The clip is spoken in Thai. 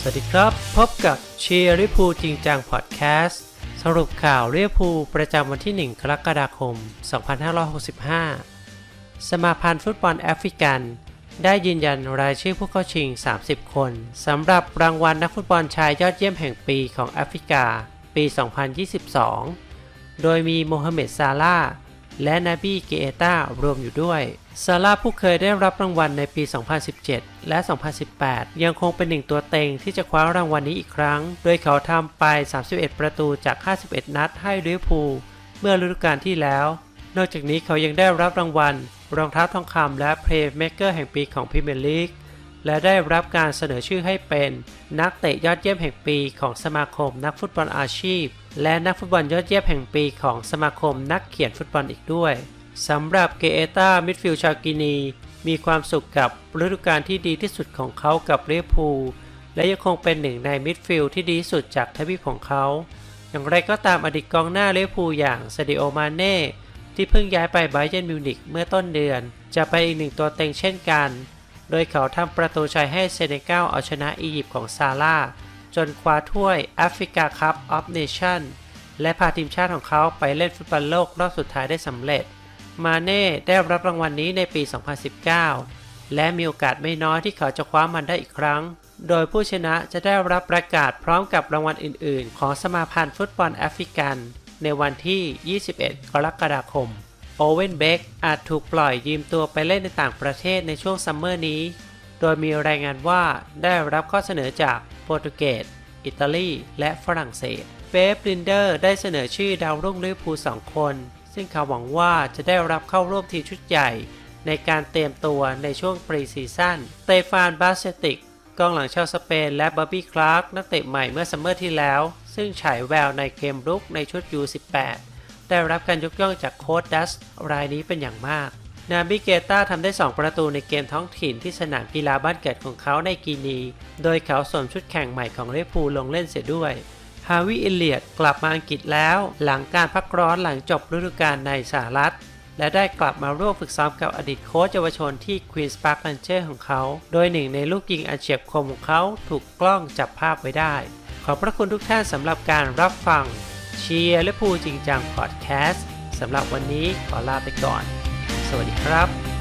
สวัสดีครับ พบกับเชียร์ลิพูจริงจังพอดแคสต์สรุปข่าวเรียพูประจำวันที่ 1 กรกฎาคม 2565 สมาพันธ์ฟุตบอลแอฟริกัน ได้ยืนยันรายชื่อผู้เข้าชิง 30 คนสำหรับรางวัลนักฟุตบอลชายยอดเยี่ยมแห่งปีของแอฟริกา ปี 2022 โดยมีโมฮัมเหม็ดซาลาห์ และนาบีเกเอตารวมอยู่ด้วย ซาลาผู้เคยได้รับรางวัลในปี 2017 และ 2018 ยังคงเป็นหนึ่งตัวเต็งที่จะคว้ารางวัลนี้อีกครั้ง โดยเขาทำไป 31 ประตูจาก 51 นัดให้ลิเวอร์พูลเมื่อฤดูกาลที่แล้ว นอกจากนี้เขายังได้รับรางวัล รองเท้าทองคำและเพลย์เม k เกอร์แห่งปีของพรีเมียร์ลีก และได้รับการเสนอชื่อให้เป็นนักเตะยอดเยี่ยมแห่งปีของสมาคมนักฟุตบอลอาชีพ และนักฟุตบอลยอดเยี่ยมแห่งปีของสมาคมนักเขียนฟุตบอลอีกด้วยสำหรับเกเอตามิดฟิลชากินี มีความสุขกับฤดูกาลที่ดีที่สุดของเขากับเรียพูและยังคงเป็นหนึ่งในมิดฟิลที่ดีที่สุดจากทวีปของเขา อย่างไรก็ตามอดีตกองหน้าเรียพูอย่างซาดิโอมาเน่ที่เพิ่งย้ายไปไบเยนมิวนิกเมื่อต้นเดือน จะไปนอีกหนึ่งตัวเต็งเช่นกัน โดยเขาทำประตูชัยให้เซเนกัลเอาชนะอียิปต์ของซาร่า จนคว้าถ้วยแอฟริกาคัพออฟเนชั่นและพาทีมชาติของเขาไปเล่นฟุตบอลโลกรอบสุดท้ายได้สำเร็จ มาเน่ได้รับรางวัลนนี้ในปี 2019 และมีโอกาสไม่น้อยที่เขาจะคว้ามันได้อีกครั้ง โดยผู้ชนะจะได้รับประกาศพร้อมกับรางวัลอื่น ๆ ของสมาพันธ์ฟุตบอลแอฟริกัน ในวันที่ 21 กรกฎาคม โอเวนเบกอาจถูกปล่อยยืมตัวไปเล่นในต่างประเทศในช่วงซัมเมอร์นี้ โดยมีรายงานว่าได้รับข้อเสนอจาก รตุเกส อิตาลี และฝรั่งเศสเฟฟลินเดอร์ได้เสนอชื่อดาวรุ่งลิเวอร์พูลสองคน ซึ่งเขาหวังว่าจะได้รับเข้าร่วมทีมชุดใหญ่ ในการเตรียมตัวในช่วงปรีซีซั่นเตฟานบาสเซติกกองหลังชาวสเปนและบ o บบี้คลาร์กนักเตะใหม่เมื่อซัมเมอร์ที่แล้ว ซึ่งฉายแววในเกมรุกในชุด U18 ได้รับการยกย่องจากโค้ชดัสรายนี้เป็นอย่างมาก นาบิเกต้าทำได้ 2 ประตูในเกมท้องถิ่นที่สนามกีฬาบ้านเกิดของเขาในกีนี โดยเขาสวมชุดแข่งใหม่ของเรพูลลงเล่นเสียด้วย ฮาวิเอเลียดกลับมาอังกฤษแล้วหลังการพักร้อนหลังจบฤดูกาลในสหรัฐ และได้กลับมาร่วมฝึกซ้อมกับอดีตโค้ชเยาวชนที่ Queen's Park Rangers ของเขา โดยหนึ่งในลูกยิงอันเฉียบคมของเขาถูกกล้องจับภาพไว้ได้ ขอบพระคุณทุกท่านสำหรับการรับฟังเชียร์และพูจริงจังพอดแคสต์สำหรับวันนี้ขอลาไปก่อน สวัสดีครับ